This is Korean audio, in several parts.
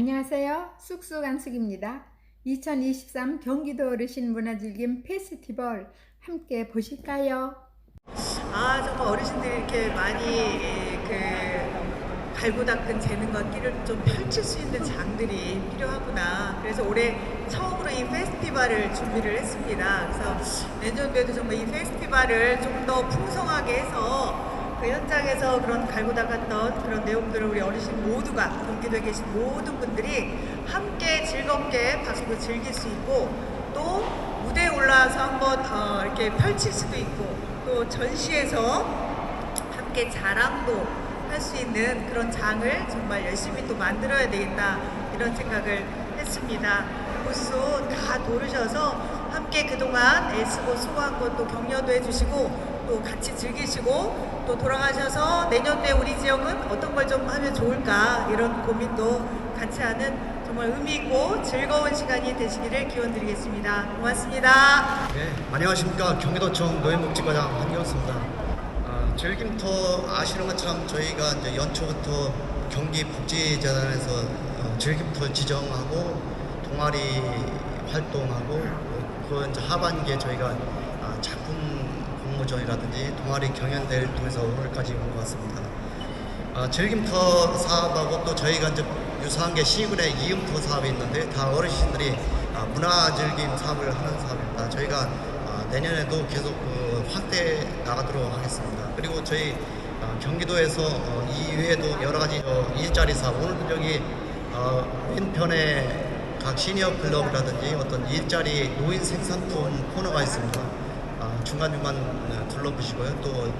안녕하세요. 쑥쑥 안숙입니다. 2023 경기도 어르신 문화즐김 페스티벌 함께 보실까요? 아 정말 어르신들이 이렇게 많이 그 갈고 닦은 재능과 끼를 좀 펼칠 수 있는 장들이 필요하구나. 그래서 올해 처음으로 이 페스티벌을 준비를 했습니다. 그래서 내년도에도 정말 이 페스티벌을 좀 더 풍성하게 해서 그 현장에서 그런 갈고 닦았던 그런 내용들을 우리 어르신 모두가 경기도에 계신 모든 분들이 함께 즐겁게 박수로 즐길 수 있고 또 무대에 올라와서 한번 어, 이렇게 펼칠 수도 있고 또 전시에서 함께 자랑도 할 수 있는 그런 장을 정말 열심히 또 만들어야 되겠다 이런 생각을 했습니다. 부스 다 도르셔서 함께 그동안 애쓰고 수고한 것도 격려도 해주시고 또 같이 즐기시고 또 돌아가셔서 내년도에 우리 지역은 어떤 걸 좀 하면 좋을까 이런 고민도 같이 하는 정말 의미 있고 즐거운 시간이 되시기를 기원 드리겠습니다. 고맙습니다. 네, 안녕하십니까 경기도청 노인복지과장 한경수입니다. 아, 즐김터 아시는 것처럼 저희가 이제 연초부터 경기 복지재단에서 어, 즐김터 지정하고 동아리 활동하고 그 이제 하반기에 저희가 아, 작품 공모전이라든지 동아리 경연대회를 통해서 오늘까지 온 것 같습니다. 아, 즐김터 사업하고 또 저희가 이제 유사한 게 시군의 이음터 사업이 있는데 다 어르신들이 아, 문화 즐김 사업을 하는 사업입니다. 저희가 아, 내년에도 계속 그 확대 나가도록 하겠습니다. 그리고 저희 아, 경기도에서 어, 이 외에도 여러 가지 어, 일자리 사업 오늘도 여기 어, 왼편에 각 시니어 클럽이라든지 어떤 일자리 노인 생산품 코너가 있습니다. 아, 중간중간 어, 둘러보시고요. 또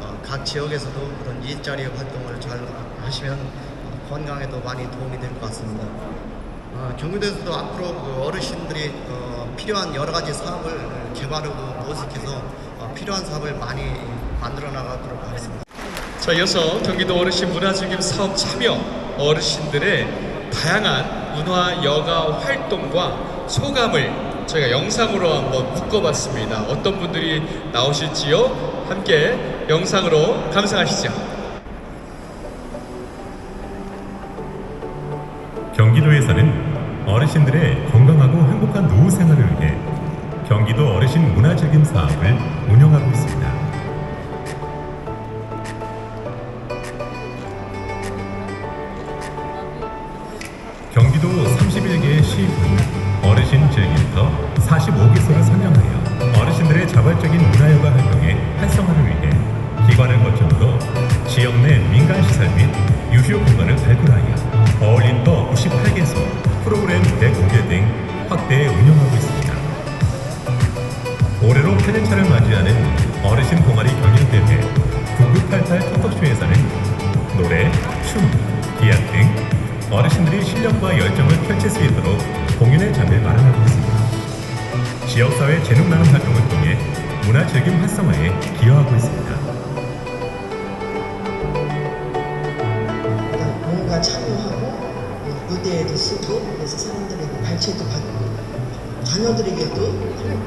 어, 각 지역에서도 그런 일자리 활동을 잘 하시면 어, 건강에도 많이 도움이 될 것 같습니다. 어, 경기도에서도 앞으로 그 어르신들이 어, 필요한 여러 가지 사업을 개발하고 모색해서 어, 필요한 사업을 많이 만들어 나가도록 하겠습니다. 자, 이어서 경기도 어르신 문화즐김 사업 참여 어르신들의 다양한 문화 여가 활동과 소감을 저희가 영상으로 한번 묶어봤습니다. 어떤 분들이 나오실지요? 함께 영상으로 감상하시죠. 경기도에서는 어르신들의 건강하고 행복한 노후 생활을 위해 경기도 어르신 문화즐김 사업을 운영하고 있습니다. 경기도 31개의 시군 어르신 즐김터 45개소를 선정하여 어르신들의 자발적인 문화여가 활동의 활성화를 위해 기관을 거쳐서 지역 내 민간 시설 및 유휴 공간을 발굴하여 어울린터 98개소 프로그램 대공개 등 확대 운영하고 있습니다. 올해로 8년차를 맞이하는 어르신 동아리 어르신들이 실력과 열정을 펼칠 수 있도록 공연의 장을 마련하고 있습니다. 지역사회 재능 나눔 활동을 통해 문화 즐김 활성화에 기여하고 있습니다. 뭔가 참여하고 예, 무대에도 쓰고 그래서 사람들에게 발췌도 받고 자녀들에게도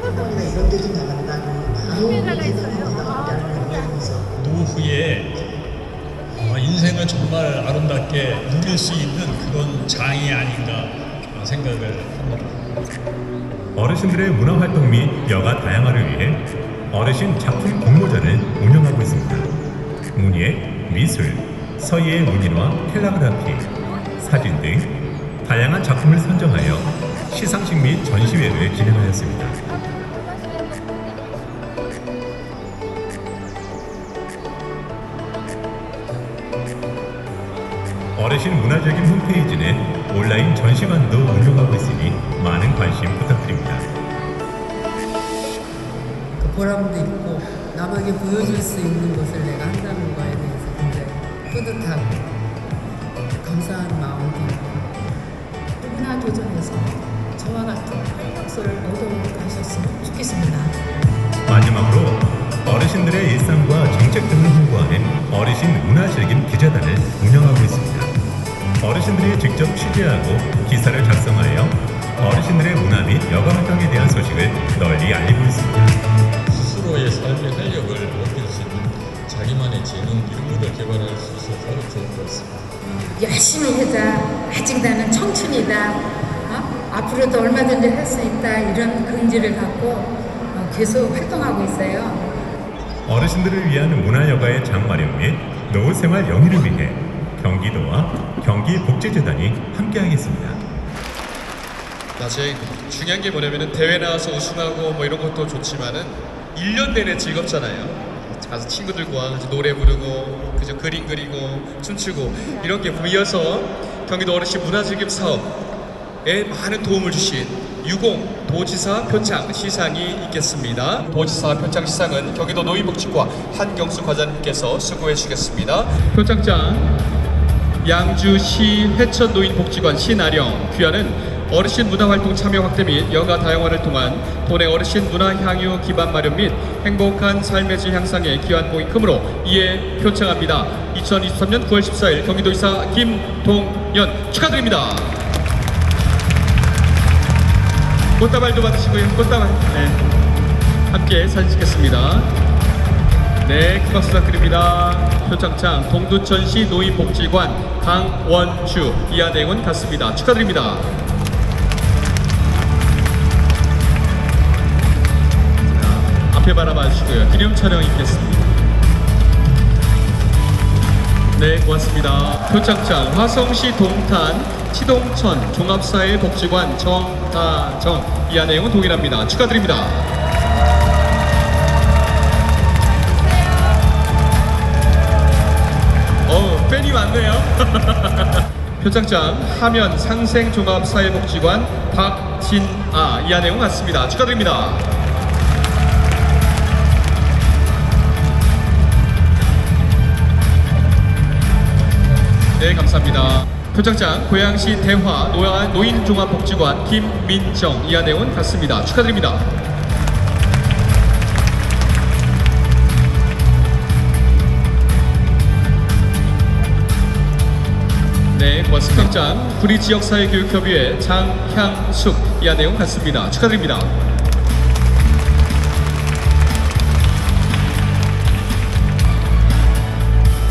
학원이나 이런 데도 나간다고 아우 대단하다라는 의미에서 노후에 어, 인생을 정말 아름답게 누릴 수 있는 그런 장이 아닌가 생각을 합니다. 어르신들의 문화 활동 및 여가 다양화를 위해 어르신 작품 공모전을 운영하고 있습니다. 문예, 미술, 서예의 문인화, 캘라그라피, 사진 등 다양한 작품을 선정하여 시상식 및 전시회를 진행하였습니다. 어르신 문화적인 홈페이지는 온라인 전시관도 운영하고 있으니 많은 관심 부탁드립니다. 그 보람도 있고 남에게 보여줄 수 있는 것을 내가 한다는 거에 대해서 굉장히 뿌듯하고 감사한 마음도 있고 누구나 도전해서 저와 같은 활력소를 얻어가셨으면 좋겠습니다. 마지막으로 어르신들의 일상과 정책 등을 홍보하는 어르신 문화즐김 기자단을 운영하고 있습니다. 어르신들이 직접 취재하고 기사를 작성하여 어르신들의 문화 및 여가 활동에 대한 소식을 널리 알리고 있습니다. 스스로의 삶의 활력을 높일 수 있는 자기만의 재능 이런 거를 개발할 수 있어서 좋을 것 같습니다. 열심히 하자. 아직 나는 청춘이다. 어? 앞으로도 얼마든지 할 수 있다. 이런 긍지를 갖고 어, 계속 활동하고 있어요. 어르신들을 위한 문화여가의 장 마련 및 노후생활 영위를 위해 경기도와 경기복지재단이 함께하겠습니다. 나 제일 중요한 게 뭐냐면은 대회 나와서 우승하고 뭐 이런 것도 좋지만은 1년 내내 즐겁잖아요. 가서 친구들과 같이 노래 부르고 그저 그림 그리고 춤추고 이런 게 모여서 경기도 어르신 문화즐김 사업에 많은 도움을 주신 유공 도지사 표창 시상이 있겠습니다. 도지사 표창 시상은 경기도 노인복지과 한경수 과장님께서 수고해 주겠습니다. 표창장 양주시 회천노인복지관 신아령 귀하는 어르신 문화활동 참여 확대 및 여가 다양화를 통한 도내 어르신 문화 향유 기반 마련 및 행복한 삶의 질 향상에 기여한 공이 크므로 이에 표창합니다. 2023년 9월 14일 경기도지사 김동연 축하드립니다. 꽃다발도 받으시고요. 꽃다발. 네. 함께 사진 찍겠습니다. 네, 큰 박수 부탁드립니다. 표창장 동두천시 노인복지관 강원주 이하내군 같습니다. 축하드립니다. 자, 앞에 바라봐 주시고요. 기념 촬영 있겠습니다. 네, 고맙습니다. 표창장 화성시 동탄 치동천 종합사회복지관 정다정 이하 내용은 동일합니다. 축하드립니다. 팬이 많네요. 표창장 하면 상생종합사회복지관 박진아 이하 내용 같습니다. 축하드립니다. 네, 감사합니다. 표창장 고양시 대화 노인종합복지관 김민정 이하 내용 같습니다. 축하드립니다. 네, 고맙습니다. 평장 구리 지역사회교육협의회 장향숙 이하 내용 같습니다. 축하드립니다.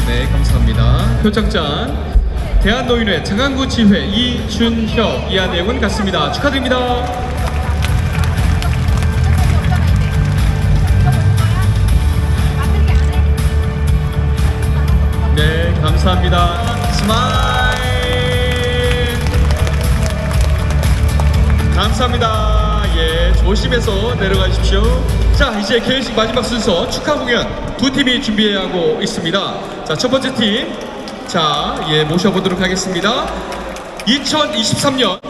네, 감사합니다. 표창장 대한노인회 장안구 지회 이준혁 이하 내용은 같습니다. 축하드립니다. 네, 감사합니다. 감사합니다. 예, 조심해서 내려가십시오. 자, 이제 개회식 마지막 순서 축하 공연 두 팀이 준비하고 있습니다. 자, 첫 번째 팀. 자, 예, 모셔보도록 하겠습니다. 2023년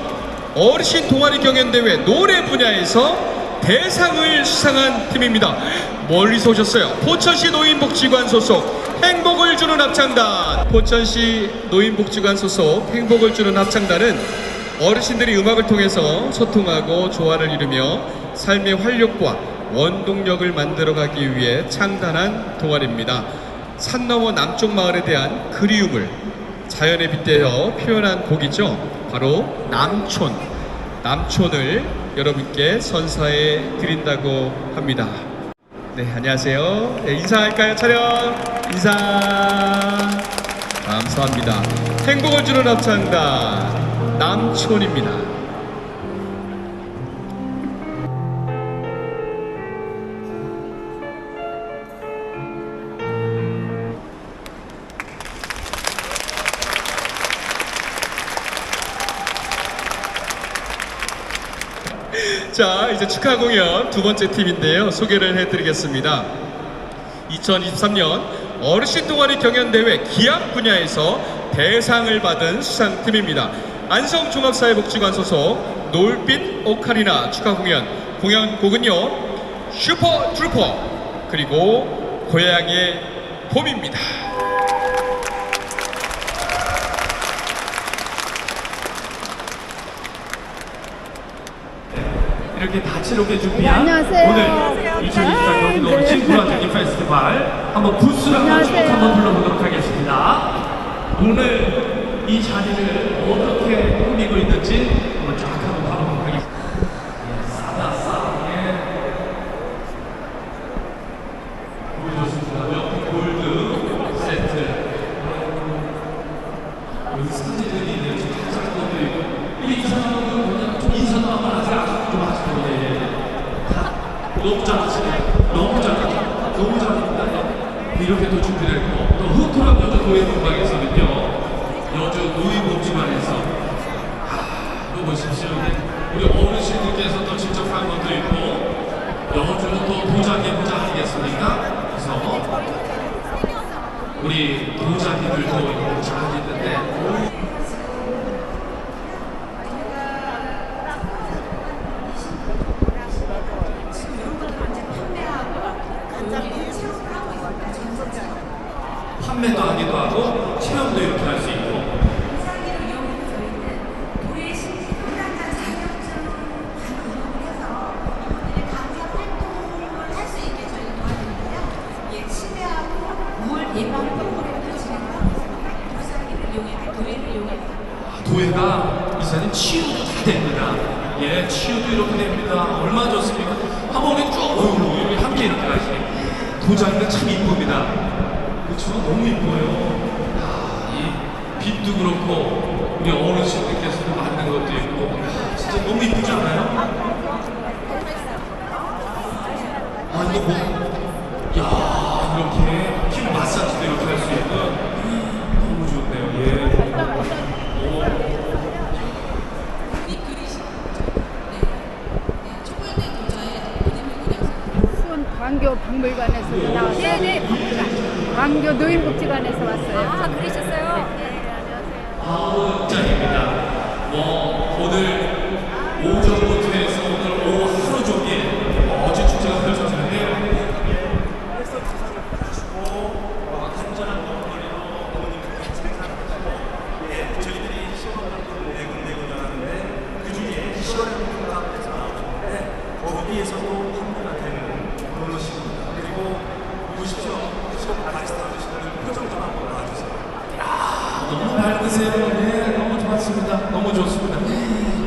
어르신 동아리 경연대회 노래 분야에서 대상을 수상한 팀입니다. 멀리서 오셨어요. 포천시 노인복지관 소속 행복을 주는 합창단. 포천시 노인복지관 소속 행복을 주는 합창단은 어르신들이 음악을 통해서 소통하고 조화를 이루며 삶의 활력과 원동력을 만들어가기 위해 창단한 동아리입니다. 산 너머 남쪽 마을에 대한 그리움을 자연에 빗대어 표현한 곡이죠. 바로 남촌. 남촌을 여러분께 선사해 드린다고 합니다. 네, 안녕하세요. 네, 인사할까요? 촬영 인사. 감사합니다. 행복을 주는 합창단 남촌입니다. 자, 이제 축하 공연 두 번째 팀인데요. 소개를 해드리겠습니다. 2023년 어르신 동아리 경연대회 기악 분야에서 대상을 받은 수상팀입니다. 안성종합사회복지관 소속 놀빛 오카리나 축하 공연. 공연곡은요, 슈퍼 트루퍼, 그리고 고향의 봄입니다. 이렇게 다채롭게 준비한 오늘 2024 경기도 어르신 문화적인 페스티벌 한번 부스를 한번 쭉 한번 불러보도록 하겠습니다. 오늘 이 자리를 어떻 게 Thank you. 이렇게 됩니다. 얼마나 좋습니까? 한번 우리 쭉, 어휴, 이렇게 함께 이렇게 하시네. 도자기가 참 이쁩니다. 그쵸? 너무 이뻐요. 아, 이 빛도 그렇고, 우리 어르신들께서도 만든 것도 있고, 진짜 너무 이쁘지 않아요? 아, 이거 뭐, 야 이렇게 피부 마사지도 이렇게 할 수 있는, 너무 좋네요. 예. 오. 수원 광교 박물관에서 나왔어요. 네네, 광교 노인복지관에서 왔어요. 아, 그러셨어요? 네, 안녕하세요. 짱입니다. 뭐 오늘 오전부터 해서 오늘 오후 하루 종일 멋진 축제가 하는데 그 중에 시원한 가운데서 나오셨는데 거기에서도 판매가 되 그리고 보십시오. 시원 바리스타 되시는 표정 좀 한번 봐주세요. 너무 밝으세요. 네, 너무 좋았습니다. 너무 좋습니다.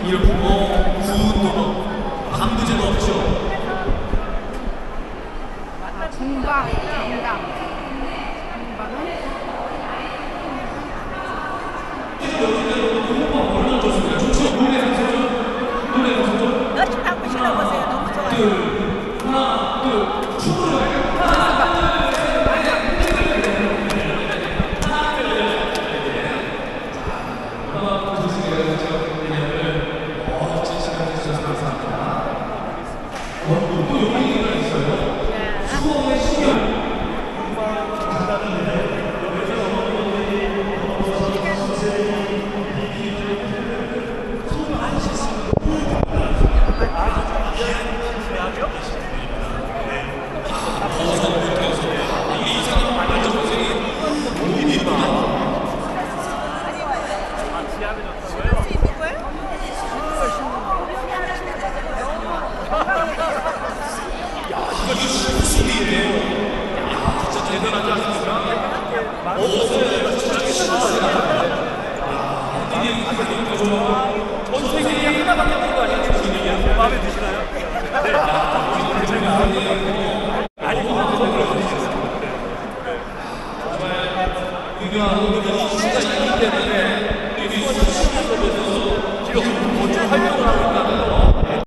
이렇게 뭐 구운도 뭐 밤부제도 없죠.